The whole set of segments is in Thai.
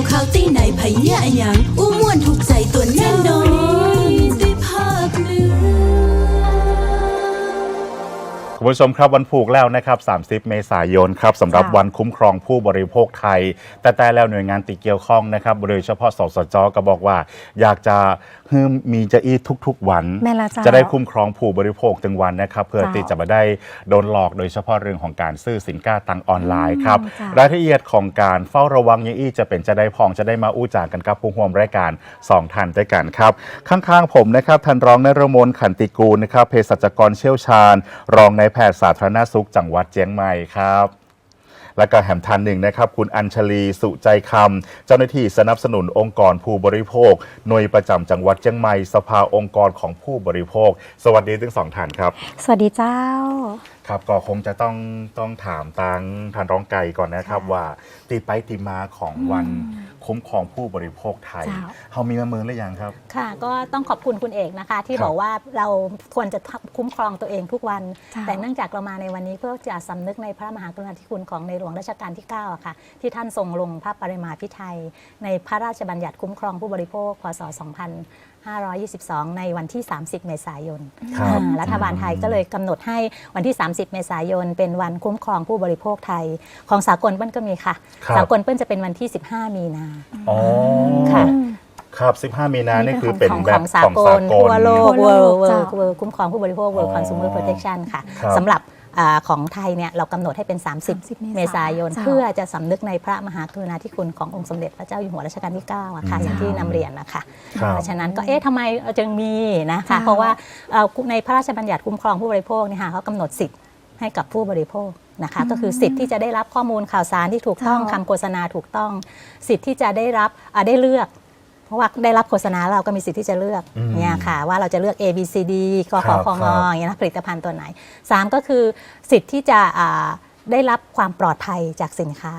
ข่าวข่าวตีไหนไผเหี้ยอะหยังอู้ม่วนถูกใจตัว คุณผู้ชมครับวันผูกแล้วนะครับ 30 เมษายนครับสำหรับค่ะวันคุ้มครองผู้บริโภคไทย แต่แต่แล้วหน่วยงานติเกี่ยวข้องนะครับโดยเฉพาะสสจก็บอกว่า อยากจะให้มีจะอีทุกๆ วัน แม่ละเจ้า จะได้คุ้มครองผู้บริโภคถึงวันนะครับ เพื่อเจ้าที่จะมาได้โดนหลอกโดยเฉพาะเรื่องของการซื้อสินค้าตังออนไลน์ครับอืมเจ้ารายละเอียดของการเฝ้าระวังยังอี้จะเป็นจะได้พองจะได้มาอู้จากันกับผู้ร่วมรายการสองท่านด้วยกันครับ ข้างๆผมนะครับท่านรองนรมนขันติกูลนะครับเภสัชกรเชี่ยวชาญ รองนายแพทย์สาธารณสุขจังหวัดเจียงใหม่ครับและก็แหมทันหนึ่งนะครับ คุณอัญชลีสุใจคำเจ้าหน้าที่สนับสนุนองค์กรผู้บริโภค หน่วยประจำจังหวัดเชียงใหม่สภาองค์กรของผู้บริโภค สวัสดีทั้งสองท่านครับ สวัสดีเจ้า ครับก็คงจะต้องต้องถามตังท่านร้องไก่ก่อนนะครับค่ะว่าตีไปตีมาของวันคุ้มครองผู้บริโภคไทยเจ้าเขามีมาเมินหรือยังครับ ค่ะ ก็ต้องขอบคุณคุณเอกนะคะ ที่ครับบอกว่าเราควรจะคุ้มครองตัวเองทุกวันเจ้าแต่เนื่องจากเรามาในวันนี้เพื่อจะสำนึกในพระมหากรุณาธิคุณของในหลวงรัชกาลที่9อะค่ะ ที่ท่านทรงลงพระปริมาพิไทยในพระราชบัญญัติคุ้มครองผู้บริโภคพศ 2522 ในวันที่ 30 เมษายนครับอ่ารัฐบาลไทยก็เลยกำหนดให้วันที่ 30 เมษายน เป็นวันคุ้มครองผู้บริโภคไทย ของสากลเปิ้ลก็มีค่ะ ครับ สากลเปิ้ลจะเป็นวันที่ 15 มีนา อ๋อค่ะ ครับ 15 มีนานี่คือขเป็นองแบขบองสาของกสาลกทั่วลโลก ทั่วเวิโลร์กเวิเจ้าร์เวิร์คุ้มครองผู้บริโภค World อ๋อ Consumer Protection ค่ะครับ สำหรับ อ่าของไทยเนี่ยเรากำหนดให้เป็น 30 30เมษายนเจ้าเพื่อจะสำนึกในพระมหากรุณาธิคุณขององค์สมเด็จพระเจ้าอยู่หัวรัชกาลที่9อะค่ะอืมอย่างที่นำเรียนนะคะครับเพราะฉะนั้นก็เอ๊ะทำไมจึงมีนะคะเจ้าเพราะว่าเอ่อในพระราชบัญญัติคุ้มครองผู้บริโภคเนี่ยค่ะเขากำหนดสิทธิ์ให้กับผู้บริโภคนะคะก็คือสิทธิ์ที่จะได้รับข้อมูลข่าวสารที่ถูกต้องเจ้าคำโฆษณาถูกต้อง สิทธิ์ที่จะได้รับอ่าได้เลือก เพราะว่าได้รับโฆษณาแล้วเราก็มีสิทธิ์ที่จะเลือกอืมเนี่ยค่ะ ว่าเราจะเลือก A B C D กคขรับคงครับอย่างเงี้ยนะผลิตภัณฑ์ตัวไหน 3 ก็คือสิทธิ์ที่จะอ่าได้รับความปลอดภัยจากสินค้า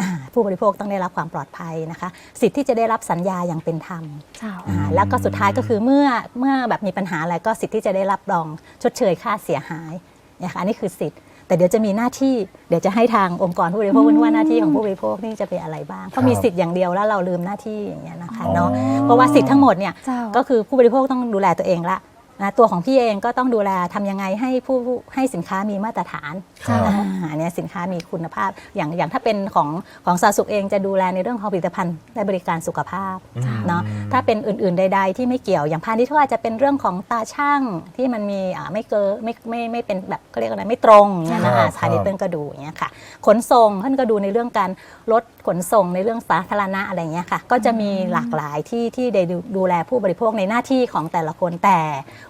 อ่าผู้บริโภคต้องได้รับความปลอดภัยนะคะ สิทธิ์ที่จะได้รับสัญญาอย่างเป็นธรรม เจ้า อ่าแล้วก็สุดท้ายก็คือเมื่อเมื่อแบบมีปัญหาอะไรก็สิทธิ์ที่จะได้รับรองชดเชยค่าเสียหายเนี่ยค่ะอันนี้คือสิทธิ์ แต่เดี๋ยวจะมีหน้าที่เดี๋ยวจะให้ทางองค์กรผู้บริโภคว่าหน้าที่ของผู้บริโภคนี่จะเป็นอะไรบ้างเพราะมีสิทธิ์อย่างเดียวแล้วเราลืมหน้าที่อย่างเงี้ยนะคะเนาะอ๋อเพราะว่าสิทธิ์ทั้งหมดเนี่ยเจ้าก็คือผู้บริโภคต้องดูแลตัวเองละนะ ตัวของพี่เองก็ต้องดูแลทำยังไงให้ผู้ให้สินค้ามีมาตรฐานครับอ่าอันเนี้ยสินค้ามีคุณภาพ อย่างอย่างถ้าเป็นของของซาสุเองจะดูแลในเรื่องของผลิตภัณฑ์และบริการสุขภาพ อืม เนาะถ้าเป็นอื่นๆใด ๆ ที่ไม่เกี่ยวอย่างพาณิชย์ก็อาจจะเป็นเรื่องของตาช่างที่มันมีอ่าไม่เกินไม่ไม่ไม่เป็นแบบเขาเรียกอะไรไม่ตรงเนี่ยนะครัคะบพาณิชย์เปิ้ลก็ดูอย่างเงี้ยค่ะขนส่งท่านก็ดูในเรื่องการลด ขนส่งในเรื่องสาธารณะอะไรเงี้ยค่ะ ก็จะมีหลากหลายที่ที่ได้ดูดูแลผู้บริโภคในหน้าที่ของแต่ละคนแต่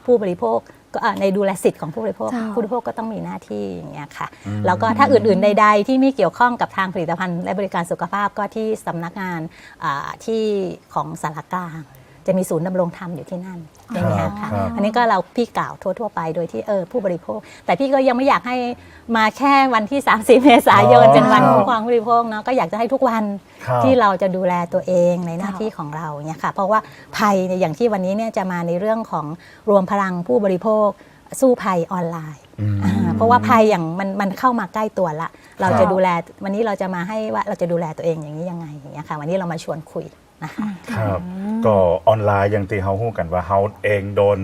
ผู้บริโภคก็อ่าในดูแลสิทธิ์ของผู้บริโภคเจ้าผู้บริโภคก็ต้องมีหน้าที่อย่างเงี้ยค่ะ แล้วก็ถ้าอื่น ๆ ใด ๆ ที่ไม่เกี่ยวข้องกับทางผลิตภัณฑ์และบริการสุขภาพก็ที่สำนักงานอ่าที่ของสารกลาง จะมีศูนย์ดำรงธรรมอยู่ที่นั่นอย่างเงี้ยค่ะ ครับ อันนี้ก็เราพี่กล่าวทั่วๆไปโดยที่เออผู้บริโภค แต่พี่ก็ยังไม่อยากให้มาแค่วันที่ 30 เมษายนอ๋อเป็นวันครับ คุ้มครองผู้บริโภคเนาะก็อยากจะให้ทุกวันครับ ที่เราจะดูแลตัวเองในหน้าที่ของเราเนี่ยค่ะเพราะว่าภัยเนี่ยอย่างที่วันนี้เนี่ยจะมาในเรื่องของรวมพลังผู้บริโภค สู้ภัยออนไลน์ อืม อ่าเพราะว่าภัยอย่างมันมันเข้ามาใกล้ตัวละ เราครับ จะดูแลวันนี้เราจะมาให้ว่าเราจะดูแลตัวเองอย่างนี้ยังไงอย่างเงี้ยค่ะ วันนี้เรามาชวนคุย นะคะ ครับ ก็ออนไลน์อย่างที่เขาพูดกันว่าเขาเองโดน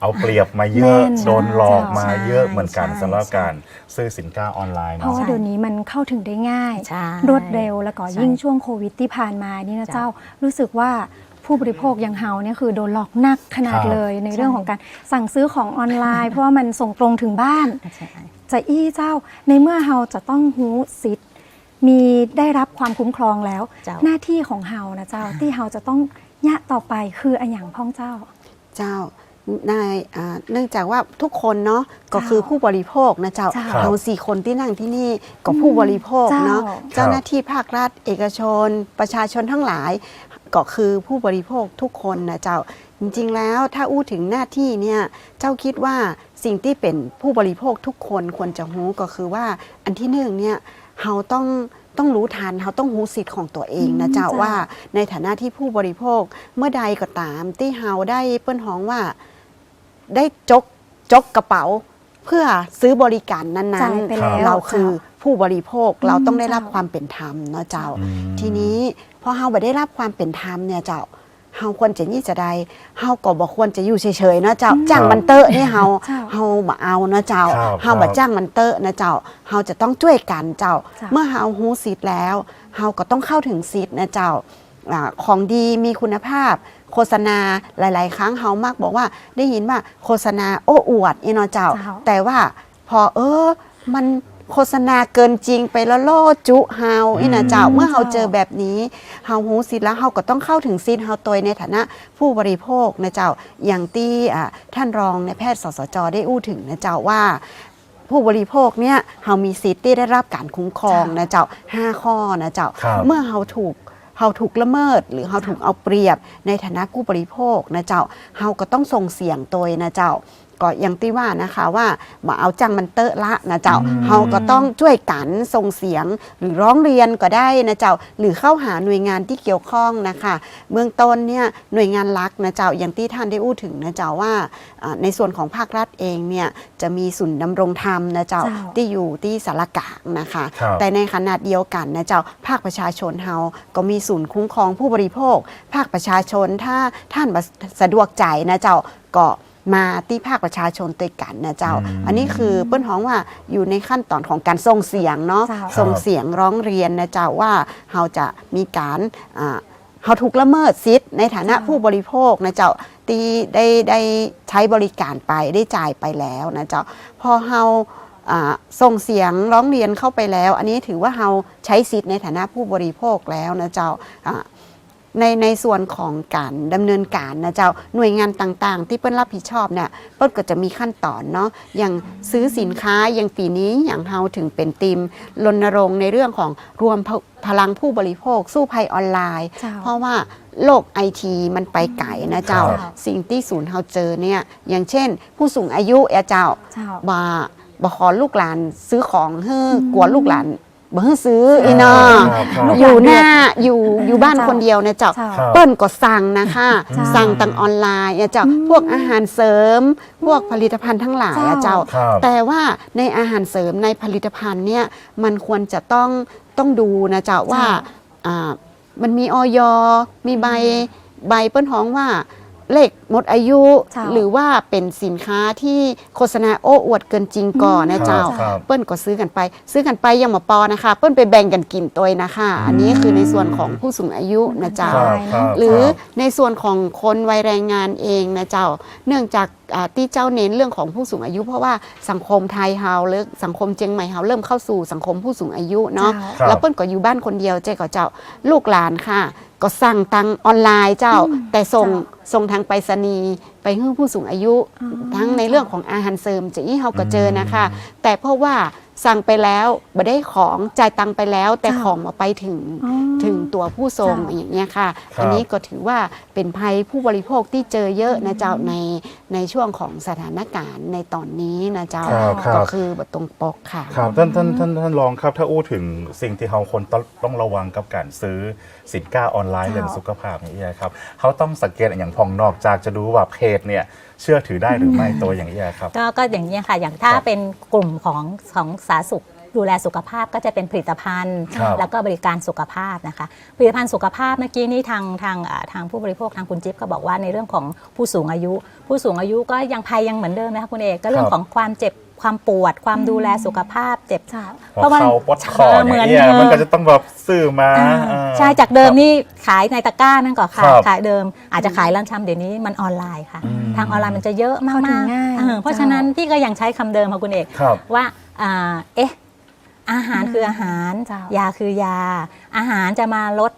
เอาเปรียบมาเยอะแม่นโดนหลอกมาใช่เยอะเหมือนกันใช่ สำหรับใช่การซื้อสินค้าออนไลน์เพเนาะราะ ว่าเดี๋ยวนี้มันเข้าถึงได้ง่าย ใช่ รวดเร็วแล้วก็ใช่ยิ่งช่วงโควิดที่ผ่านมานี่นะจ้ะเจ้ารู้สึกว่าผู้บริโภคอย่างเฮาเนี่ยคือโดนหลอกหนักขนาดครับ เลยในเรื่องของการสั่งซื้อของออนไลน์ เพราะว่ามันส่งตรงถึงบ้าน ใช่ จะอี้เจ้าในเมื่อเฮาจะต้องหูสิทธิ์ มีได้รับความคุ้มครองแล้ว เจ้า หน้าที่ของเฮานะเจ้าที่เฮาจะต้องยะต่อไปคืออะอย่างพ้องเจ้า เจ้านายอ่าเนื่องจากว่าทุกคนเนาะก็คือผู้บริโภคนะเจ้าเจ้าเราสี่คนที่นั่งที่นี่ก็ผู้บริโภคเนาะเจ้า เจ้าหน้าที่ภาครัฐ เอกชน ประชาชนทั้งหลาย ก็คือผู้บริโภคทุกคนนะเจ้า จริงๆแล้วถ้าอู้ถึงหน้าที่เนี่ยเจ้าคิดว่าสิ่งที่เป็นผู้บริโภคทุกคนควรจะรู้ก็คือว่าอันที่หนึ่งเนี่ย เราต้องต้องรู้ทันเราต้องรู้สิทธิ์ของตัวเองนะเจ้าอืมเจ้าว่าในฐานะที่ผู้บริโภคเมื่อใดก็ตามที่เราได้เปิ้นฮ้องว่าได้จกจกกระเป๋าเพื่อซื้อบริการนั้จ่ายนไปแล้วๆเราคือผู้บริโภคเราต้องได้รับเจ้าความเป็นธรรมเนาะเจ้าอืมทีนี้พอเฮาบ่ได้รับความเป็นธรรมเนี่ยเจ้า เฮาควรจะนี่จะใดเฮาก็บ่ควรจะอยู่เฉยๆเนาะเจ้าจ้างมันเตอะนี่เฮาเจ้าเฮาบ่เอาเนาะเจ้าครับเฮาบ่จ้างมันเตอะนะเจ้าเฮาจะต้องช่วยกันเจ้าเจ้าเมื่อเฮาฮู้สิทธิ์แล้วเฮาก็ต้องเข้าถึงสิทธิ์นะเจ้าอ่าของดีมีคุณภาพ โฆษณาหลาย ๆ ครั้งเฮามักบอกว่าได้ยินว่าโฆษณาโอ้อวดอีเนาะเจ้า เจ้า แต่ว่าพอเออมัน โฆษณาเกินจริงไปแล้วล่อจุเฮาอีนะเจ้าเมื่อเฮาเจอแบบนี้เฮาหูสิทธิ์แล้วเฮาก็ต้องเข้าถึงสิทธิ์เฮาตัวในฐานะผู้บริโภคนะเจ้าอย่างที่อ่าท่านรองในแพทย์สสจได้อู้ถึงนะเจ้าว่าผู้บริโภคเนี่ยเฮามีสิทธิ์ที่ได้รับการคุ้มครองนะเจ้าห้าข้อนะเจ้าครับเมื่อเฮาถูกเฮาถูกละเมิด หรือเฮาถูกเอาเปรียบในฐานะผู้บริโภคนะเจ้าเฮาก็ต้องส่งเสียงตัวนะเจ้า ก็อย่างที่ว่านะคะว่ามาเอาจังมันเตอะละนะเจ้าอืมเฮาก็ต้องช่วยกันส่งเสียงหรือร้องเรียนก็ได้นะเจ้าหรือเข้าหาหน่วยงานที่เกี่ยวข้องนะคะเบื้องต้นเนี่ยหน่วยงานรักนะเจ้าอย่างที่ท่านได้อู้ถึงนะเจ้าว่าอ่าในส่วนของภาครัฐเองเนี่ยจะมีศูนย์ดำรงธรรมนะเจ้าเจ้าที่อยู่ที่สารกลางนะคะครับแต่ในขณะเดียวกันนะเจ้าภาคประชาชนเฮาก็มีศูนย์คุ้มครองผู้บริโภค ภาคประชาชนถ้าท่านบ่สะดวกใจนะเจ้าก็ มาที่ภาคประชาชนตัวยกันนะเจ้าอืมอันนี้คือเปิ้นฮ้องว่าอยู่ในขั้นตอนของการส่งเสียงเนาะเจ้าส่งเสียงร้องเรียนนะเจ้าว่าเฮาจะมีการอ่าเฮาถูกละเมิดสิทธิ์ในฐานะเจ้าผู้บริโภคนะเจ้าที่ได้ได้ใช้บริการไปได้จ่ายไปแล้วนะเจ้าพอเฮาอ่าส่งเสียงร้องเรียนเข้าไปแล้ว อันนี้ถือว่าเราใช้สิทธิ์ในฐานะผู้บริโภคแล้วนะเจ้าอ่า ในในส่วนของการดำเนินการนะเจ้าหน่วยงานต่างๆ ที่เปิ้ลรับผิดชอบเนี่ยเปิ้ลก็จะมีขั้นตอนเนาะอย่างซื้อสินค้าอย่างปีนี้อย่างเราถึงเป็นทีมรณรงค์ในเรื่องของรวมพพลังผู้บริโภค สู้ภัยออนไลน์เจ้าเพราะว่าโลกไอทีมันไปไกลนะเจ้าครับสิ่งที่ศูนย์เราเจอเนี่ยอย่างเช่น ผู้สูงอายุอะเจ้าเจ้าบ่บ่ขอลูกหลานซื้อของเฮ้อกลัวลูกหลาน บ่ให้ซื้ออีนอครับครับ อยู่หน้าอยู่อยู่บ้านคนเดียวนะเจ้า เจ้า ครับ เปิ้นก็สั่งนะคะเจ้าสั่งทางออนไลน์อะเจ้า พวกอาหารเสริม พวกผลิตภัณฑ์ทั้งหลายอะเจ้า ครับ แต่ว่าในอาหารเสริมในผลิตภัณฑ์เนี่ยมันควรจะต้องต้องดูนะเจ้าว่าอ่ามันมีออยมีใบใบเปิ้นฮ้องว่า เลขหมดอายุ เจ้าหรือว่าเป็นสินค้าที่โฆษณาโอ้อวดเกินจริงก่อนนะเจ้า ครับ เปิ้ลก็ซื้อกันไป ซื้อกันไปยังมาปอนะคะ เปิ้ลไปแบ่งกันกินตัวนะคะ อันนี้คือในส่วนของผู้สูงอายุนะเจ้าครับครับหรือครับในส่วนของคนวัยแรงงานเองนะเจ้า เนื่องจากอ่าที่เจ้าเน้นเรื่องของผู้สูงอายุ เพราะว่าสังคมไทยเฮาหรือสังคมเจียงใหม่เฮาเริ่มเข้าสู่สังคมผู้สูงอายุเนาะครับ แล้วเปิ้ลก็อยู่บ้านคนเดียวเจ้าก็เจ้าลูกหลานค่ะ ก็สั่งตังออนไลน์เจ้า แต่ส่งส่งทางไปรษณีย์ไปให้ผู้สูงอายุอ๋อทั้งในเรื่องของอาหารเสริมจะอี้เฮาก็เจอนะคะ แต่เพราะว่า สั่งไปแล้วบ่ได้ของจ่ายตังค์ไปแล้ว แต่เจ้าของมาไปถึงอ๋อถึงตัวผู้ส่งเจ้าอย่างเงี้ยค่ะครับอันนี้ก็ถือว่าเป็นภัยผู้บริโภคที่เจอเยอะนะเจ้าในในช่วงของสถานการณ์ในตอนนี้นะเจ้าครับครับก็คือบัตรงปกค่ะครับท่านท่านท่านท่านรองครับถ้าอู้ถึงสิ่งที่เราคนต้องต้องระวังกับการซื้อสินค้าออนไลน์เจ้าเรื่องสุขภาพนี่เอียครับเขาต้องสังเกตอย่างพองนอกจากจะดูว่าเพจเนี่ย เชื่อถือได้หรือไม่ตัวอย่างเอียครับ ก็ก็อย่างนี้ยค่ะ อย่างถ้าครับเป็นกลุ่มของของสาธารณสุขดูแลสุขภาพก็จะเป็นผลิตภัณฑ์ ครับแล้วก็บริการสุขภาพนะคะ ผลิตภัณฑ์สุขภาพเมื่อกี้นี้ทางทางอ่าทางผู้บริโภคทางคุณจิ๊บก็บอกว่าในเรื่องของผู้สูงอายุ ผู้สูงอายุก็ยังภัยยังเหมือนเดิมนะคะคุณเอกก็เรื่องของความเจ็บ ความปวด ความดูแลสุขภาพเจ็บเจ้าพอเขาปวดคอเหมืเนี่อยนเอียเดิมมันก็จะต้องแบบซื้อมาอ่าอ่าใช่จากเดิมนี่ขายในตะกร้านั่นก็ขาคยรับขายเดิมอาจจะขายร้านชำเดี๋ยวนี้มันออนไลน์ค่ะอืมทางออนไลน์มันจะเยอะมากเข้าถึงๆง่ายเออเพราะฉะนั้นพี่ก็ยังใช้คำเดิมค่ะคุณเอกครับว่าอ่าเอ๊ะอาหารคืออาหารเจ้ายาคือยา อาหารจะมาลด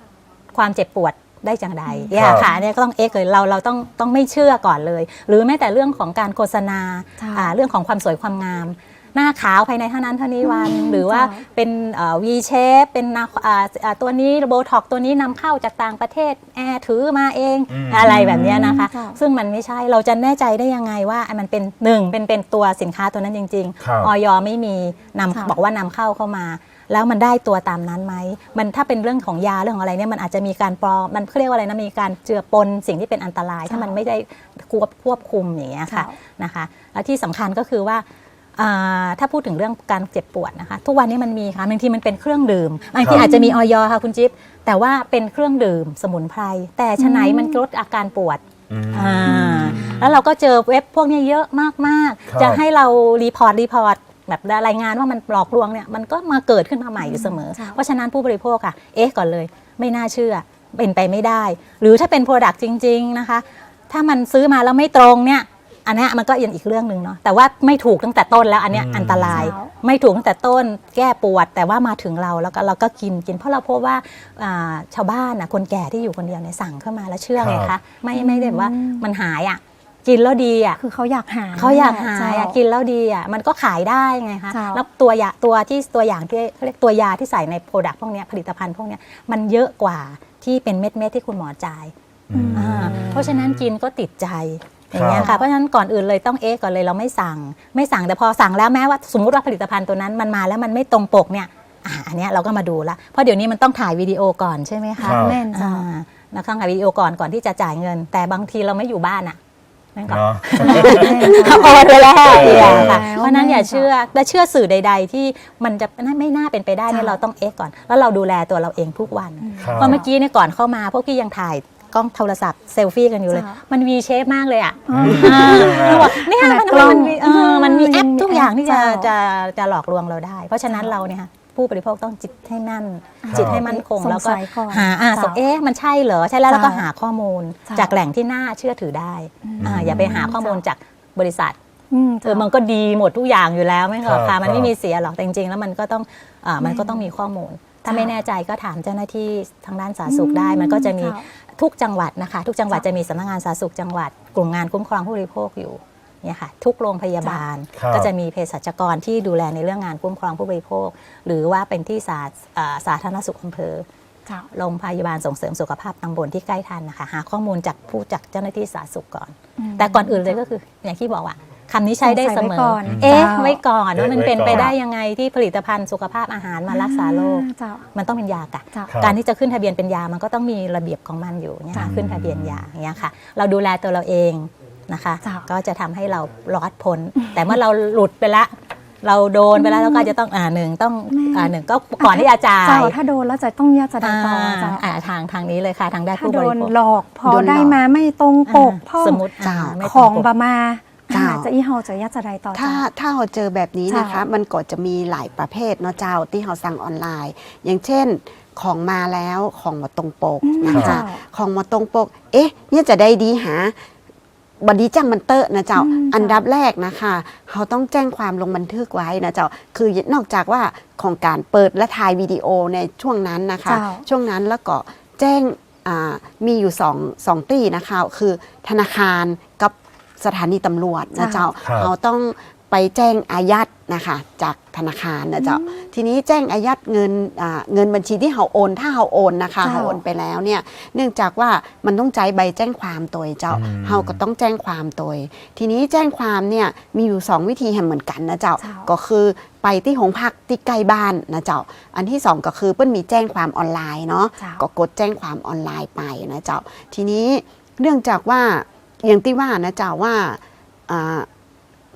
ความเจ็บปวด ได้จังใดครับเนี่ยค่ะเนี่ยก็ต้องเอ๊ะเลยเราเราต้องต้องไม่เชื่อก่อนเลย หรือแม้แต่เรื่องของการโฆษณาเจ้าอ่าเรื่องของความสวยความงามหน้าขาวภายในเท่านั้นเท่านี้วันหรือว่าเจ้าเป็นวีเชฟเป็นนาอ่าอ่าตัวนี้โบท็อกตัวนี้นำเข้าจากต่างประเทศแอร์ถือมาเองอืมอะไรแบบเนี้ยนะคะเจ้าซึ่งมันไม่ใช่เราจะแน่ใจได้ยังไงว่ามันเป็นหนึ่งเป็นเป็นตัวสินค้าตัวนั้นจริงครับๆออยไม่มีนำค่ะบอกว่านำเข้าเข้ามา แล้วมันได้ตัวตามนั้นไหมมันถ้าเป็นเรื่องของยาเรื่องของอะไรเนี่ยมันอาจจะมีการปลอมมันเขาเรียกว่าอะไรนะมีการเจือปนสิ่งที่เป็นอันตราย ถ้ามันไม่ได้ควบควบคุมอย่างเงี้ยค่ะค่ะนะคะแล้วที่สำคัญก็คือว่าอ่าถ้าพูดถึงเรื่องการเจ็บปวดนะคะ ทุกวันนี้มันมีค่ะบางทีมันเป็นเครื่องดื่มบางทีครับอาจจะมีออยค่ะคุณจิ๊บแต่ว่าเป็นเครื่องดื่มสมุนไพรแต่ชะไหนมันลดอาการปวดอืมอ่าแล้วเราก็เจอเว็บพวกนี้เยอะมากครับๆจะให้เรารีพอร์ตรีพอร์ต แบบรายงานว่ามันหลอกลวงเนี่ยมันก็มาเกิดขึ้นมาใหม่อยู่เสมอจ้ะเพราะฉะนั้นผู้บริโภคอะเอ๊ะก่อนเลย ไม่น่าเชื่อเป็นไปไม่ได้ หรือถ้าเป็นโปรดักต์จริง ๆนะคะ ถ้ามันซื้อมาแล้วไม่ตรงเนี่ยอันเนี้ยมันก็ยังอีกเรื่องหนึ่งเนาะแต่ว่าไม่ถูกตั้งแต่ต้นแล้วอันเนี้ยอืมอันตรายจ้ะไม่ถูกตั้งแต่ต้นแก้ปวด แต่ว่ามาถึงเราแล้วก็เราก็กินกิน เพราะเราพบว่าอ่าชาวบ้านน่ะคนแก่ที่อยู่คนเดียวเนี่ยสั่งเข้ามาแล้วเชื่อไงครัคะบไม่ไม่ได้แบบว่ามันหายอะ กินแล้วดีอะคือเขาอยากหาเขาอยากหายอะเจ้กินแล้วดีอะมันก็ขายได้ไงคะเจ้าแล้วตัวยาตัวที่ตัวอย่างที่เขาเรียกตัวยาที่ใส่ในโปรดักต์พวกเนี้ยผลิตภัณฑ์พวกเนี้ยมันเยอะกว่าที่เป็นเม็ดเม็ดๆที่คุณหมอจ่ายอืมอ่าเพราะฉะนั้นกินก็ติดใจอย่างเงี้ยครัค่ะบเพราะฉะนั้นก่อนอื่นเลยต้องเอ๊ะก่อนเลยเราไม่สั่ง ไม่สั่งแต่พอสั่งแล้วแม้ว่าสมมุติว่าผลิตภัณฑ์ตัวนั้นมันมาแล้วมันไม่ตรงปกเนี่ยอ่าอันเนี้ยเราก็มาดูละเพราะเดี๋ยวนี้มันต้องถ่ายวิดีโอก่อนใช่ไหมคะครับแม่นเจ้าอ่าเราต้องถ่ายวิดีโอก่อนก่อนที่จะจ่ายเงิน แต่บางทีเราไม่อยู่บ้านอะ นั่นก็เนาะเขาโอนไปแล้วเออเนี่ยค่ะแล้วเพราะฉะนั้นอย่าแม่นเชื่อและเชื่อสื่อใด ๆ ที่มันจะไม่น่าเป็นไปได้เนี่ยจ้ะเราต้องเอ๊ะก่อน แล้วเราดูแลตัวเราเองทุกวัน ครับ เพราะเมื่อกี้เนี่ยก่อนเข้ามาพวกพี่ยังถ่ายกล้องโทรศัพท์เซลฟี่กันอยู่เลย จ้ะมันวีเชฟมากเลยอะอ๋ออ่าเราบอกเนี่ยขนาดมันกล้องมันมีเออมันมีแอปมันมีทุกอย่างที่จะแอปเจ้าจะจะหลอกลวงเราได้ เพราะฉะนั้นเราเนี่ยค่ะ ผู้บริโภคต้องจิตให้มั่นอ่าจิตให้มั่นคงสงแล้วก็สัยก่อนหาอ่าเจ้าสเอ๊ะมันใช่เหรอใช่แล้วแล้วก็เจ้าหาข้อมูลเจ้าจากแหล่งที่น่าเชื่อถือได้อ่าอย่าไปหาข้อมูลจากบริษัทอืมเอเจ้าอมันก็ดีหมดทุกอย่างอยู่แล้วไม่หรอกครัค่ะบมันไม่มีเสียหรอกแต่จริงๆแล้วมันก็ต้องอ่ามันก็ต้องมีข้อมูล ถ้าไม่แน่ใจก็ถามเจ้าหน้าที่ทางด้านสาธารณสุขได้ มันก็จะมีเจ้าทุกจังหวัดนะคะ ทุกจังหวัดเจ้าจะมีสำนักงานสาธารณสุขจังหวัด กลุ่มงานคุ้มครองผู้บริโภคอยู่ เนี่ยค่ะทุกโรงพยาบาล ครับก็จะมีเภสัชกรที่ดูแลในเรื่องงานคุ้มครองผู้บริโภค หรือว่าเป็นที่สาอ่าสาธารณสุขอำเภอเจ้าโรงพยาบาลส่งเสริมสุขภาพตำบลที่ใกล้ทันนะคะหาข้อมูลจากผู้จากเจ้าหน้าที่สาธารณสุขก่อน อืม แต่ก่อนอื่นเลยก็คืออย่างที่บอกว่าคำนี้ใช้ได้เสมสงสัยไว้อก่อนเอ๊ะ เจ้า ไว้ก่อนว่ามันไว้เป็นไปก่อนได้ยังไงที่ผลิตภัณฑ์สุขภาพอาหารมารักษาโรค เจ้า มันต้องเป็นยากะ เจ้า ครับ การที่จะขึ้นทะเบียนเป็นยามันก็ต้องมีระเบียบของมันอยู่เนี่ยค่ะจ้ะ ขึ้นทะเบียนยาอย่างเงี้ยค่ะ เราดูแลตัวเราเอง นะคะจ้ะก็จะทำให้เรารอดพ้น แต่เมื่อเราหลุดไปละเราโดนไปแล้วเราก็จะต้องอ่าหนึ่งต้องแม่อ่าหนึ่งก็ก่อนที่จะจ่ายเจ้าถ้าโดนแล้วจะต้องยาจะได้ต่อเจ้าอ่าทางทางนี้เลยค่ะทางด้านถ้าผู้บโดรินโภคหลอกพอโดนหลอกได้มาไม่ตรงปกอ่าพ่อสมมติเจ้าอ่าไม่ของตรปกบามาเจ้าอ่าจะอีเฮาจะยาจะได้ต่อถ้าเจ้าถ้าเราเจอแบบนี้นะคะเจ้ามัมันก็จะมีหลายประเภทเนาะเจ้าที่เราสั่งออนไลน์ อย่างเช่นของมาแล้วของมาตรงปกอืมนะเจ้าคะของมาตรงปก เอ๊ะเนี่ยจะได้ดีหา บดีจังมันเตอะนะเจ้าอืมเจ้า อันดับแรกนะคะเขาต้องแจ้งความลงบันทึกไว้นะเจ้า คือนอกจากว่าของการเปิดและถ่ายวิดีโอในช่วงนั้นนะคะเจ้าช่วงนั้นแล้วก็แจ้งอ่ามีอยู่สองสองตีนะคะ คือธนาคารกับสถานีตำรวจนะเจ้าครับเขาต้อง ไปแจ้งอายัดนะคะจากธนาคารนะเจ้าทีนี้แจ้งอายัดเงินอ่าเงินบัญชีที่เขาโอน ถ้าเขาโอนนะคะเจ้าเขาโอนไปแล้วเนี่ยเนื่องจากว่ามันต้องใจใบแจ้งความตัวเจ้าอืมเขาก็ต้องแจ้งความตัวทีนี้แจ้งความเนี่ยมีอยู่สองวิธีเหมือนกันนะเจ้าเจ้าก็คือไปที่โรงพักที่ใกล้บ้านนะเจ้าอันที่สองก็คือเปิ้ลมีแจ้งความออนไลน์เนาะเจ้าก็กดแจ้งความออนไลน์ไปนะเจ้าทีนี้เนื่องจากว่าอย่างที่ว่านะเจ้าว่าอ่า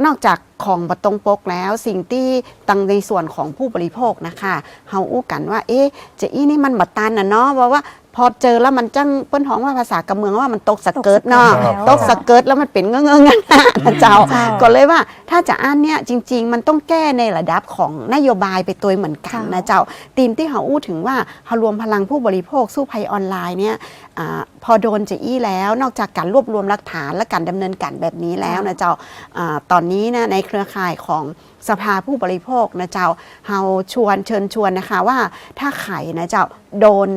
นอกจากของบตรงปกแล้วสิ่งที่ตังในส่วนของผู้บริโภคนะคะเฮาอู้กันว่าเอ๊ะเจะอีนี่มันบัตันนะเนาะเพราะว่า พอเจอแล้วมันจังเปิ้นท้องว่าภาษากำเมืองว่ามันตกสะเกิร์ตเนาะแล้วตกสะเกิร์ตแล้วมันเป็นเงื้อเงื้องันนะเจ้า เจ้า ก็เลยว่าถ้าจะอ่านเนี่ยจริง ๆ มันต้องแก้ในระดับของนโยบายไปตัวเหมือนกันนะเจ้าทีมที่เขาอู้ถึงว่าเขารวมพลังผู้บริโภคสู้ภัยออนไลน์เนี่ยอาพอโดนจะอี้แล้วนอกจากการรวบรวมหลักฐานและการดำเนินการแบบนี้แล้วนะเจ้าอาตอนนี้นะในเครือข่ายของสภาผู้บริโภคนะเจ้าเฮาชวนเชิญชวนนะคะว่าถ้าไข่นะเจ้าโดน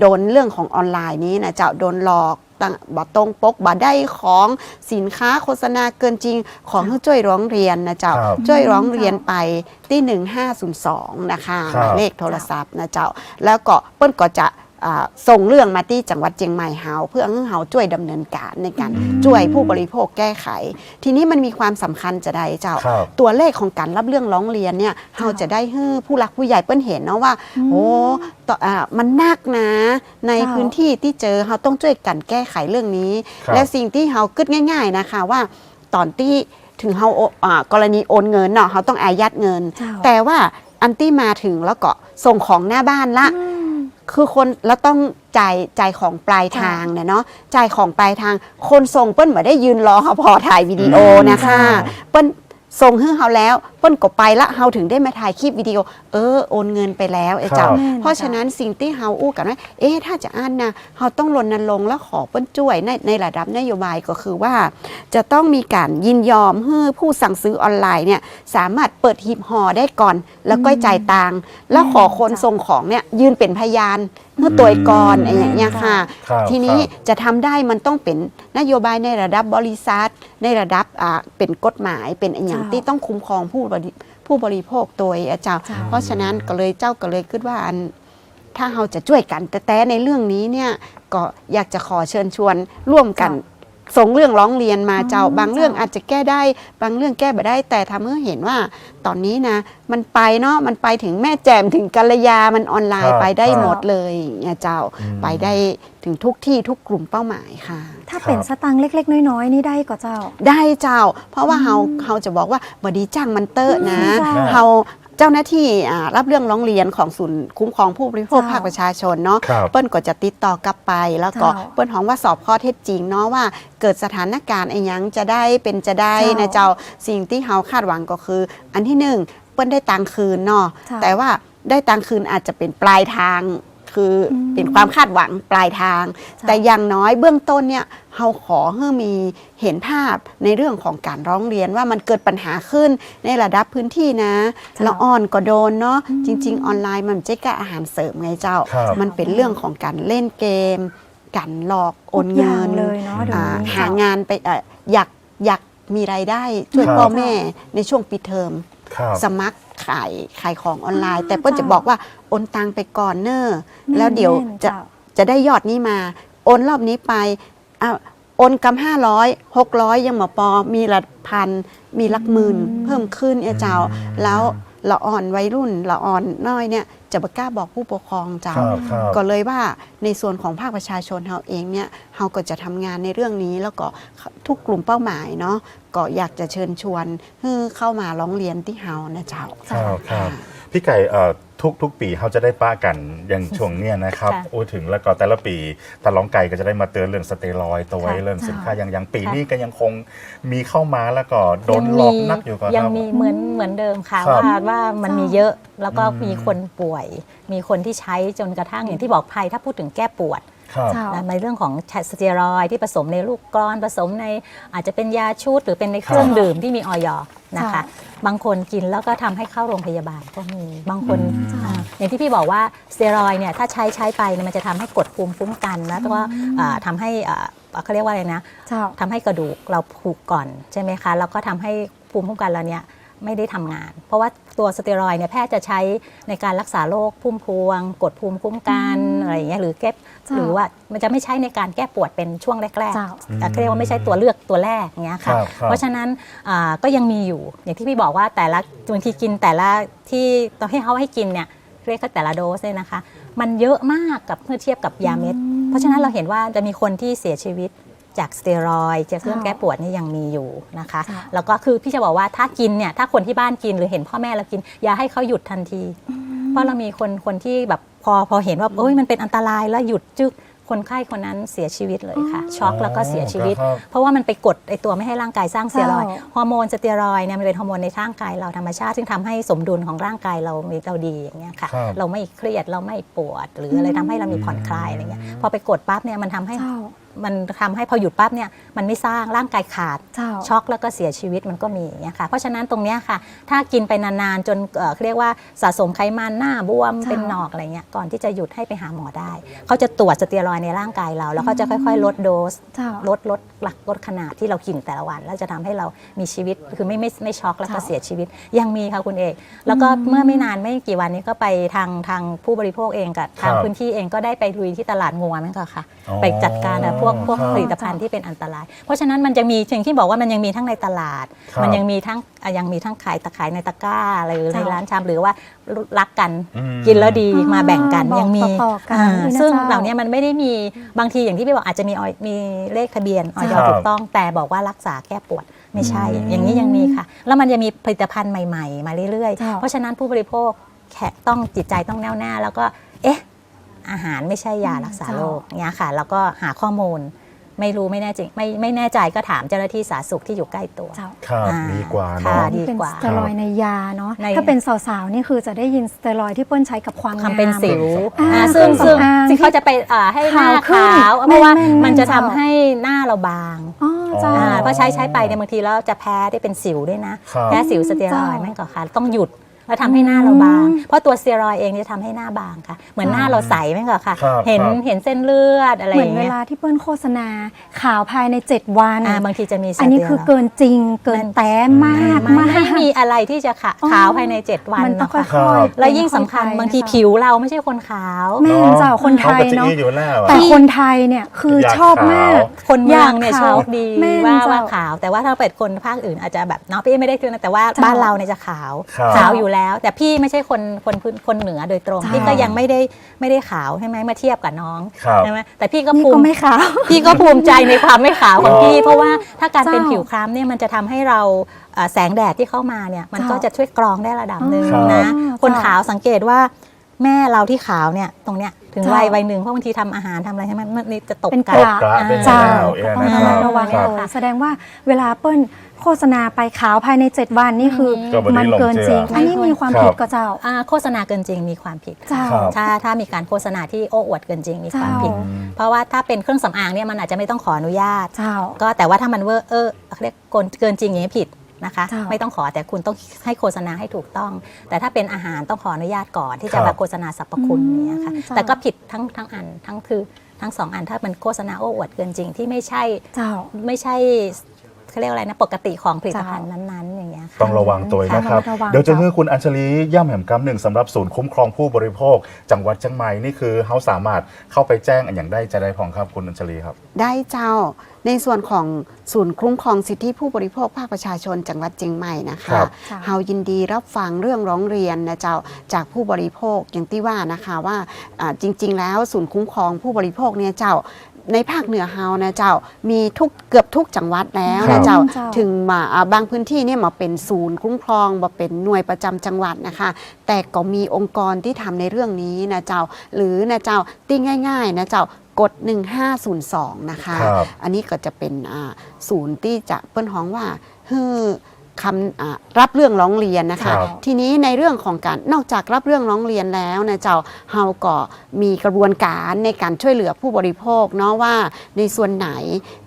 โดนเรื่องของออนไลน์นี้นะเจ้าโดนหลอกตั้งบ่ตรงปกบ่ได้ของสินค้าโฆษณาเกินจริงของให้ช่วยร้องเรียนนะเจ้าครับช่วยร้องเรียนไปที่ 1502 นะคะครับหมายเลขโทรศัพท์นะเจ้าแล้วก็เปิ้นก็จะอ่า ส่งเรื่องมาที่จังหวัดเชียงใหม่เฮาเพื่อให้เฮาช่วยดำเนินการในการช่วยผู้บริโภคแก้ไข ทีนี้มันมีความสำคัญจะได้เจ้าครับตัวเลขของการรับเรื่องร้องเรียนเนี่ยเฮาจะได้ให้ผู้หลักผู้ใหญ่เปิ้นเห็นเนาะว่าโอ้ต่ออ่ามันนักนะ ในเจ้าพื้นที่ที่เจอเฮาต้องช่วยกันแก้ไขเรื่องนี้ครับและสิ่งที่เฮาคิดง่าย ๆนะคะว่าตอนที่ถึงเฮาโออ่ากรณีโอนเงินเนาะเขาต้องอายัดเงินเจ้าแต่ว่าอันที่มาถึงแล้วก็ส่งของหน้าบ้านละอืม คือคนแล้วต้องจ่ายจ่ายของปลายทางเนี่ยเนาะจ่ายของปลายทาง คนส่งเปิ้นบ่ได้ยืนรอเขาพอถ่ายวิดีโอนะคะอืมเปิ้น ส่งให้เขาแล้วเปิ้นก็ไปละเฮาถึงได้มาถ่ายคลิปวิดีโอ เออโอนเงินไปแล้วไอ้เจ้าครับเพราะฉะนั้นสิ่งที่เฮาอู้กันว่าเอ๊ะถ้าจะอ่านนะเฮาต้องรณรงค์และขอเปิ้นช่วยในในระดับนโยบายก็คือว่า จะต้องมีการยินยอมให้ผู้สั่งซื้อออนไลน์เนี่ยสามารถเปิดหีบห่อได้ก่อน แล้วก็จ่ายตังค์แล้วขอคนส่งของเนี่ยยืนเป็นพยานเพื่อตัวก่อนไอ้อย่างเงี้ยค่ะ ครับทีนี้ครับ จะทำได้มันต้องเป็นนโยบายในระดับบริษัท ในระดับอ่าเป็นกฎหมายเป็นอนอย่างเจ้าที่ต้องคุ้มครองผู้บริผู้บริโภคโดยอาจารย์เจ้าเพราะฉะนั้นก็เลยเจ้าก็เลยคิดว่าอันถ้าเราจะช่วยกันแต่แต่ในเรื่องนี้เนี่ยก็อยากจะขอเชิญชวนร่วมกัน ส่งเรื่องร้องเรียนมาเจ้าอ๋อบางเรื่องเจ้าอาจจะแก้ได้ บางเรื่องแก้ไม่ได้ แต่ทำให้เห็นว่าตอนนี้นะ มันไปเนาะมันไปถึงแม่แจ่มถึงกัลยามันออนไลครัน์บไปได้ครับหมดเลยเนี่ยเจ้าอืมไปได้ถึงทุกที่ทุกกลุ่มเป้าหมายค่ะ ถ้าเป็นสตังค์เล็ก ๆ น้อยๆนี่ได้ก็เจ้า ได้เจ้า เพราะว่าเฮาเฮาจะบอกว่าบดีจ้างมันเตอร์นะอืมเจ้าเฮา เจ้าหน้าที่อ่ารับเรื่องร้องเรียนของศูนย์คุ้มครองผู้บริโภคเจ้าภาคประชาชนเนาะครับ เปิ้ลก็จะติดต่อกลับไป แล้วก็เจ้าเปิ้ลหองว่าสอบข้อเท็จจริงเนาะว่าเกิดสถานการณ์ไอ้หยังจะได้เป็นจะได้เจ้านนะเจ้าสิ่งที่เฮาคาดหวังก็คือ อันที่หนึ่งเปิ้ลได้ตังค์คืนเนาะเจ้า แต่ว่าได้ตังค์คืนอาจจะเป็นปลายทาง คืออมเป็นความคาดหวังปลายทางเจ้าแต่อย่างน้อยเบื้องต้นเนี่ยเฮาขอให้มีเห็นภาพในเรื่องของการร้องเรียนว่ามันเกิดปัญหาขึ้นในระดับพื้นที่นะเจ้าละอ่อนก็โดนเนาะอืมจริง ๆ ออนไลน์มันไม่ใช่แค่อาหารเสริมไงเจ้าครับมันเป็นเรื่องของการเล่นเกมการหลอกโอนทุกอเงิย่างนเลยเนาะเดี๋ยวอ่านี้หางานไปเอ่ออยากอยากมีรายได้ช่วยครับพ่อแม่ในช่วงปิดเทอมครับ สมัครขายขายของออนไลน์อ่าแต่เปิ้ลจะเจ้าบอกว่าโอนตังไปก่อนเนอะแม่นแล้วเดี๋ยวแม่นจะเจ้าจะได้ยอดนี้มา โอนรอบนี้ไปอ้าวโอนกำห้าร้อยหกร้อยยังมาปอมีหลักพันมีหลักหมื่นอืมเพิ่มขึ้นเอยเจ้าอืมแล้วละอ่อนวัยรุ่นละอ่อนน้อยเนี่ยจะบ่กล้าบอกผู้ปกครองเจ้าครับครับก็เลยว่าในส่วนของภาคประชาชนเราเองเนี่ยเราก็จะทำงานในเรื่องนี้แล้วก็ทุกกลุ่มเป้าหมายเนาะ ก็อยากจะเชิญชวนให้เข้ามาร้องเรียนที่เฮานะเจ้า ครับครับพี่ไก่เอ่อทุกทุกปีเขาจะได้ป้ากันอย่างช่วงเนี้ยนะครับค่ะโอ้ถึงแล้วก็แต่ละปีตาล้องไก่ก็จะได้มาเตือนเรื่องสเตียรอยด์ตัวไว้ค่ะเรื่องสินค้าค่ะอย่างอย่างปีค่ะ นี้ก็ยังคงมีเข้ามาแล้วก็โดนหลอกนักอยู่ก็ยังครับ มีเหมือนเหมือนเดิมค่ะครับว่าว่ามันมีเยอะแล้วก็อืมมีคนป่วย มีคนที่ใช้จนกระทั่งอย่างที่บอกภัยถ้าพูดถึงแก้ปวด ครับเจ้านะในเรื่องของสเตียรอยด์ที่ผสมในลูกกลอนผสมในอาจจะเป็นยาชุดหรือเป็นในเครื่องดื่มที่มีออยนะคะ ค่ะ บางคนกินแล้วก็ทำให้เข้าโรงพยาบาลก็มีบางคนอืมอ่าอย่างที่พี่บอกว่าสเตียรอยด์เนี่ยถ้าใช้ใช้ไปเนี่ยมันจะทำให้กดภูมิคุ้มกันแล้วก็อ่าทำให้อ่าเขาเรียกว่าอะไรนะ เจ้า ทำให้กระดูกเราผุก่อนใช่ไหมคะแล้วก็ทำให้ภูมิคุ้มกันเราเนี่ยไม่ได้ทำงาน เพราะว่าตัวสเตียรอยด์เนี่ยแพทย์จะใช้ในการรักษาโรคพุ่มพวง กดภูมิคุ้มกันอะไรอย่างเงี้ยหรือแก้เจ้า หรือว่ามันจะไม่ใช้ในการแก้ปวดเป็นช่วงแรกเจ้าๆแต่เขาเรียกว่าไม่ใช่ตัวเลือกตัวแรกเงี้ยครัค่ะบครับเพราะฉะนั้นอ่าก็ยังมีอยู่อย่างที่พี่บอกว่าแต่ละบางทีกินแต่ละที่ตอนที่เขาให้กินเนี่ยเรียกว่าแต่ละโดสเนี่ยนะคะ มันเยอะมากกับเมื่อเทียบกับยาเม็ด เพราะฉะนั้นเราเห็นว่าจะมีคนที่เสียชีวิตจากสเตียรอยด์จากเครื่องแก้ปวดนี่ยังมีอยู่นะคะค่ะแล้วก็คือพี่จะบอกว่าถ้ากินเนี่ยถ้าคนที่บ้านกินหรือเห็นพ่อแม่เรากิน อย่าให้เขาหยุดทันที เพราะเรามีคนคนที่แบบ พอพอเห็นว่าเอ้ยมันเป็นอันตรายแล้วหยุดจึกคนไข้คนนั้นเสียชีวิตเลยค่ะ ช็อกแล้วก็เสียชีวิตครับเพราะว่ามันไปกดไอตัวไม่ให้ร่างกายสร้างสเตียรอยด์เจ้าฮอร์โมนสเตียรอยด์เนี่ยมันเป็นฮอร์โมนในร่างกายเราธรรมชาติ ซึ่งทำให้สมดุลของร่างกายเรามีเราดีอย่างเงี้ยค่ะครับเราไม่เครียดเราไม่ปวด หรืออะไรทำให้เรามีผ่อนคลายอะไรเงี้ยพอไปกดปั๊บเนี่ยมันทำให้เจ้า มันทำให้พอหยุดปั๊บเนี่ยมันไม่สร้างร่างกายขาดเจ้าช็อกแล้วก็เสียชีวิตมันก็มีอย่างเงี้ยค่ะเพราะฉะนั้นตรงเนี้ยค่ะ ถ้ากินไปนานๆจนเอ่อเขาเรียกว่าสะสมไขมันหน้าบวมเจ้าเป็นหนอกอะไรเงี้ยก่อนที่จะหยุดให้ไปหาหมอได้ เขาจะตรวจสเตียรอยด์ในร่างกายเรา แล้วเขาจะค่อยๆ ลดโดสเจ้าลดลดหลักลดขนาดที่เรากินแต่ละวัน แล้วจะทำให้เรามีชีวิตคือไม่ไม่ไม่ช็อกแล้วก็ค่ะเสียชีวิตยังมีค่ะคุณเอก แล้วก็เมื่อไม่นานไม่กี่วันนี้ก็ไปทางทางผู้บริโภคเองกับทางครับพื้นที่เองก็ได้ไปลุยที่ตลาดงัวมั้งค่ะอ๋อไปจัดการกับพวกพวกครับผลิตภัณฑ์ที่เป็นอันตราย เพราะฉะนั้นมันจะมีอย่างที่บอกว่ามันยังมีทั้งในตลาด ครับมันยังมีทั้งอะยังมีทั้งขายตะขายในตะกร้าหรือในเจ้าร้านชามหรือว่ารักกันอืม กินแล้วดีอ่ามมาแบ่งกันบอกยังมีต่อๆกันอ่านี่นะซึ่งเจ้า เหล่านี้มันไม่ได้มีบางทีอย่างที่พี่บอกอาจจะมีออยมีเลขทะเบียนออยครับถูกต้องแต่บอกว่ารักษาแก้ปวดไม่ใช่อย่างนี้ยังมีค่ะ แล้วมันจะมีผลิตภัณฑ์ใหม่ ๆ มาเรื่อย เจ้า ๆ เพราะฉะนั้นผู้บริโภคแค่ต้องจิตใจต้องแน่วแน่แล้วก็เอ๊ะ อาหารไม่ใช่ยารักษาโรคเนี้ยค่ะแล้วก็หาข้อมูลไม่รู้ไม่แน่จริงไม่ไม่แน่ใจก็ถามเจ้าหน้าที่สาธารณสุขที่อยู่ใกล้ตัวเจ้าครับอ่าดีกว่าค่ะเนาะดีเป็นกว่าสเตียรอยด์ในยาเนาะใน ถ้าเป็นสาวๆนี่คือจะได้ยินสเตียรอยด์ที่เปิ้ลใช้กับความความงามเป็นสิวอ่าอ่าซึ่งเครื่องซึ่งสำอางซึ่งเขาจะไปอ่าให้หน้าขาวขึ้นขาวเพราะว่าแม่นๆมันจะทำเจ้าให้หน้าเราบางอ๋อเจ้า อ่าเพราะใช้ใช้ไปเนี่ยบางทีแล้วจะแพ้ได้เป็นสิวด้วยนะ ครับ แพ้สิวสเตียรอยด์เจ้าไม่ก่อค่ะต้องหยุด แล้วทำให้หน้าเราบาง เพราะตัวสเตียรอยด์เองจะทำให้หน้าบางค่ะ เหมือนหน้าเราใสไม่ก่อค่ะ ครับเห็นครับ เห็นเส้นเลือดอะไรเหอมือนย่างเวเงี้ยลาที่เปิ้ลโฆษณาข่าวภายใน 7 วัน อ่าบางทีจะมีสอันนี้เตียรคืออยด์เกินจริงเกินแต้มากไม่มาก ไม่มีอะไรที่จะขะอ๋อ ขาวภายใน 7 วันมันต้องเนาะค่ค่ะอยๆแล้วยิ่งสำคัญค่อยๆบางทีนะคะผิวเราไม่ใช่คนขาว แม่นเจ้าคนไทยเขาก็จะเนาะอี้อยู่แล้วอะ แต่คนไทยเนี่ยคืออยากชอบมากขาวคนเมืองเนี่ยอยากโชขาวคดีแม่นว่าเจ้าว่าขาว แต่ว่าถ้าเป็นคนภาคอื่นอาจจะแบบเนาะพี่ไม่ได้คือนะแต่ว่าเจ้าบ้านเราเนี่ยจะขาว ครับ ขาวอยู่แล้ว แต่พี่ไม่ใช่คนคนพื้นคนเหนือโดยตรงเจ้าพี่ก็ยังไม่ได้ไม่ได้ขาวใช่ไหมมาเทียบกับน้องครับใช่ไหมแต่พี่ก็นี่ภูก็มิไม่ขาวพี่ก็ภูมิใจในความไม่ขาวของพี่อ๋อเพราะว่าถ้าการเป็นเจ้าผิวคล้ำเนี่ยมันจะทำให้เราเอ่อแสงแดดที่เข้ามาเนี่ยมันเจ้าก็จะช่วยกรองได้ระดับหนึ่งครับนะอ๋อคนเจ้าขาวสังเกตว่าแม่เราที่ขาวเนี่ยตรงเนี้ย ถึงเจ้าวัยวัยหนึ่งเพราะบางทีทำอาหารทำอะไรใช่ไหมมันนี่จะตกเป็นกักนระกระเป็นเจ้าแล้วเองก็ต้องนะระคมัรัดบระวังครับเลยแสดงว่าเวลาเปิ้ลโฆษณาไปขาวภายใน 7 วันนี่คือก็บ่ได้มันเกินจริง ลงเจืออัอันนี้มีความครับผิดก็เจ้า อ่าโฆษณาเกินจริงมีความผิด เจ้า ครับ ถ้าถ้ามีการโฆษณาที่โอ้อวดเกินจริงมีความผิด เจ้าเพราะว่าถ้าเป็นเครื่องสำอางเนี่ยมันอาจจะไม่ต้องขออนุญาต เจ้า ก็แต่ว่าถ้ามันเวอร์เออเขาเรียกเกินเกินจริงอย่างนี้ผิด นะคะ เจ้า ไม่ต้องขอแต่คุณต้องให้โฆษณาให้ถูกต้อง แต่ถ้าเป็นอาหารต้องขออนุญาตก่อนที่ครัจะบมาโฆษณาสรรพคุณอืมอย่างเนี้ยค่ะเจ้า แต่ก็ผิดทั้งทั้งอันทั้งคือทั้งสองอันถ้ามันโฆษณาโอ้อวดเกินจริงที่ไม่ใช่เจ้า ไม่ใช่ เขาเรียกอะไรนะปกติของผลิตภัณฑ์นั้นๆอย่างเงี้ยค่ะ ต้องระวังตัวนะครับระวัง เดี๋ยวจะให้คุณอัญชลีย่ำแหมกำหนึ่งสำหรับศูนย์คุ้มครองผู้บริโภค จังหวัดเชียงใหม่นี่คือเขาสามารถเข้าไปแจ้งอันอย่างได้จะได้พองครับคุณอัญชลีครับ ได้เจ้าในส่วนของศูนย์คุ้มครองสิทธิผู้บริโภคภาคประชาชนจังหวัดเชียงใหม่นะครัคะบ ค่ะ เฮายินดีรับฟังเรื่องร้องเรียนนะเจ้าจากผู้บริโภคอย่างที่ว่านะคะว่าอ่าจริง ๆ แล้วศูนย์คุ้มครองผู้บริโภคเนี่ยเจ้า ในภาคเหนือเฮานะเจ้ามีทุกเกือบทุกจังหวัดแล้วครันะบเจ้าเจ้าถึงมาอ่าบางพื้นที่เนี่ยมาเป็นศูนย์คุ้มครองมาเป็นหน่วยประจำจังหวัดนะคะ แต่ก็มีองค์กรที่ทำในเรื่องนี้นะเจ้า หรือนะเจ้าติ้งง่ายๆนะเจ้ากด 1502 นะคะ ครับ อันนี้ก็จะเป็นอ่าศูนย์ที่จะเปิ้นฮ้องว่าฮือ คำอ่ารับเรื่องร้องเรียนนะคะ ครับทีนี้ในเรื่องของการนอกจากรับเรื่องร้องเรียนแล้วนะเจ้าเฮาก็มีกระบวนการในการช่วยเหลือผู้บริโภคเนาะว่าในส่วนไหน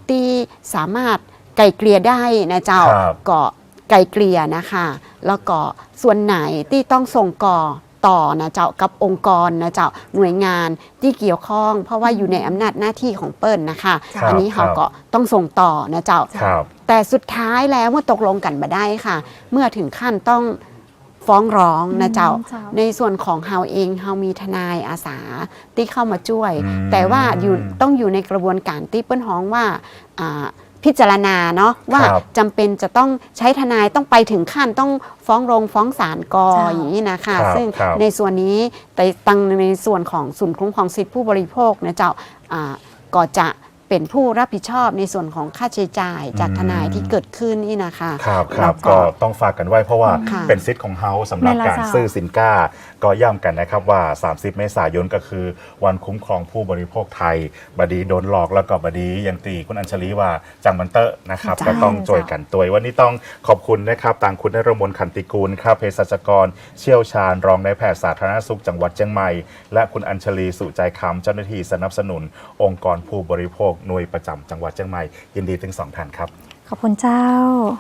ที่สามารถไกลเกลี่ยได้นะเจ้าครับ ก็ไกลเกลี่ยนะคะ แล้วก็ส่วนไหนที่ต้องส่งก่อ ต่อนะเจ้ากับองค์กรนะเจ้าหน่วยงานที่เกี่ยวข้อง เพราะว่าอยู่ในอำนาจหน้าที่ของเปิ้ลนะคะ ครับอันนี้เขาครับก็ต้องส่งต่อนะเจ้า ครับ แต่สุดท้ายแล้วเมื่อตกลงกันมาได้ค่ะ เมื่อถึงขั้นต้องฟ้องร้องนะเจ้า อืมเจ้า ในส่วนของเฮาเองเฮามีทนายอาสาที่เข้ามาช่วย อืม แต่ว่าอยู่ต้องอยู่ในกระบวนการที่เปิ้ลฮ้องว่าอ่า พิจารณาเนาะว่าครับ จำเป็นจะต้องใช้ทนายต้องไปถึงขั้นต้องฟ้องโรงฟ้องศาลกอเจ้าอย่างนี้นะคะ ครับซึ่งครับ ในส่วนนี้แต่ตังในส่วนของศูนย์คุ้มครองสิทธิผู้บริโภคนะเจ้าอ่าก็จะเป็นผู้รับผิดชอบในส่วนของค่าใช้จ่ายจากอืมทนายที่เกิดขึ้นนี่นะคะ ครับครับแล้วก็ต้องฝากกันไว้เพราะว่าค่ะ เป็นสิทธิ์ของเฮาสำหรับแม่นละการเจ้าซื้อสินค้า ก็ย่ำกันนะครับว่า 30 เมษายนก็คือ วันคุ้มครองผู้บริโภคไทย บดีโดนหลอกแล้วก็บดีอยังตีคุณอัญชลีว่าจังมันเตอร์นะครับจ้าก็ต้องช่วยกันตัวยวันนี้ต้องขอบคุณนะครับต่างคุณนรมนขันติกูลครับเภสัชกร เชี่ยวชาญ รองนายแพทย์สาธารณสุขจังหวัดเชียงใหม่ และคุณอัญชลีสุใจคำเจ้าหน้าที่สนับสนุน องค์กรผู้บริโภคหน่วยประจำจังหวัดเชียงใหม่ยินดีทั้งสองท่านครับ ขอบคุณเจ้า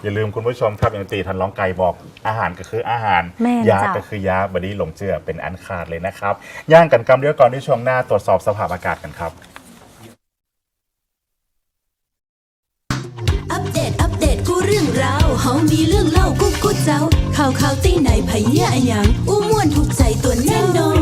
อย่าลืมคุณผู้ชมครับอย่างตีทันร้องไก่บอกอาหารก็คืออาหาร แม่นยาจ้ะก็คือยาบดีหลงเจือเป็นอันขาดเลยนะครับ ย่างกันกำเดียวก่อนที่ช่วงหน้าตรวจสอบสภาพอากาศกันครับ อัปเดต อัปเดต กูเรื่องราวเฮามีเรื่องเล่ากูกูเจ้า ข่าวข่าวตีไหนไผเหี้ยอะหยังอู้ม่วนถูกใจตัวแน่นอน